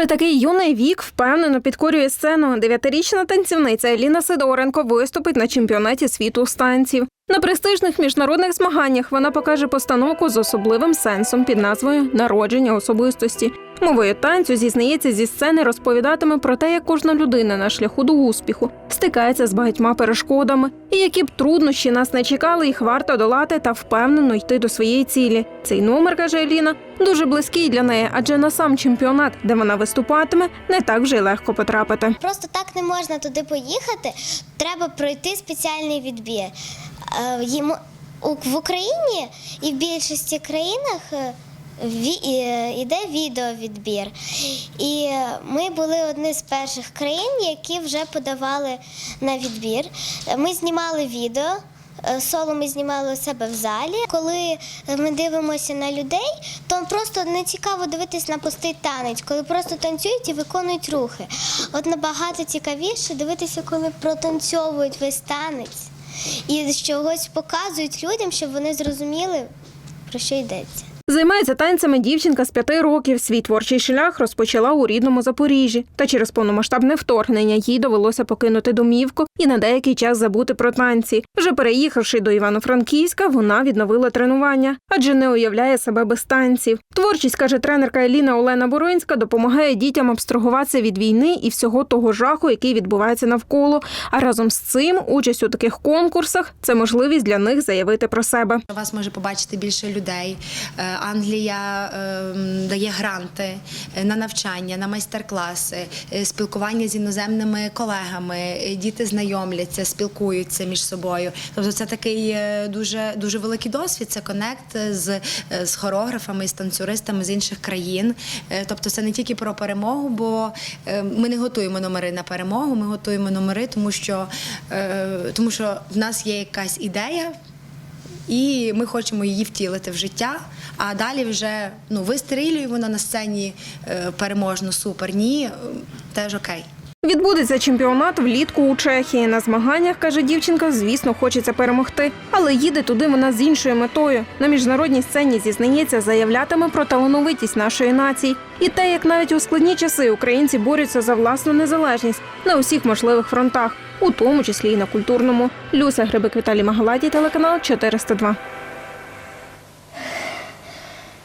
Попри такий юний вік, впевнено підкорює сцену. Дев'ятирічна танцівниця Еліна Сидоренко виступить на чемпіонаті світу з танців. На престижних міжнародних змаганнях вона покаже постановку з особливим сенсом під назвою Народження особистості. Мовою танцю зізнається зі сцени, розповідатиме про те, як кожна людина на шляху до успіху стикається з багатьма перешкодами, і які б труднощі нас не чекали, їх варто долати та впевнено йти до своєї цілі. Цей номер каже Еліна дуже близький для неї, адже на сам чемпіонат, де вона виступатиме, не так вже й легко потрапити. Просто так не можна туди поїхати. Треба пройти спеціальний відбір. Е, йому- В Україні і в більшості країнах е, ві- е, відеовідбір. І е, ми були одні з перших країн, які вже подавали на відбір. Е, Ми знімали відео. Е, Соло ми знімали у себе в залі. Коли ми дивимося на людей, то просто не цікаво дивитись на пустий танець, коли просто танцюють і виконують рухи. От набагато цікавіше дивитися, коли протанцьовують весь танець і чогось показують людям, щоб вони зрозуміли, про що йдеться. Займається танцями дівчинка з п'яти років. Свій творчий шлях розпочала у рідному Запоріжжі. Та через повномасштабне вторгнення їй довелося покинути домівку і на деякий час забути про танці. Вже переїхавши до Івано-Франківська, вона відновила тренування, адже не уявляє себе без танців. Творчість, каже тренерка Еліна Олена Боронська, допомагає дітям абстрагуватися від війни і всього того жаху, який відбувається навколо. А разом з цим участь у таких конкурсах це можливість для них заявити про себе. Вас може побачити більше людей. Англія ем, дає гранти е, на навчання, на майстер-класи, е, спілкування з іноземними колегами. е, Діти знайомляться, спілкуються між собою. Тобто, це такий дуже дуже великий досвід. Це конект з, з хореографами, з танцюристами з інших країн. Тобто, це не тільки про перемогу, бо ми не готуємо номери на перемогу. Ми готуємо номери, тому що, тому що в нас є якась ідея і ми хочемо її втілити в життя. А далі вже ну вистрілює вона на сцені е, переможно, супер. Ні, е, теж окей. Відбудеться чемпіонат влітку у Чехії. На змаганнях, каже дівчинка, звісно, хочеться перемогти, але їде туди вона з іншою метою. На міжнародній сцені зізнається, заявлятиме про талановитість нашої нації і те, як навіть у складні часи українці борються за власну незалежність на усіх можливих фронтах, у тому числі і на культурному. Люся Грибик Віталій Магаладій, телеканал 402.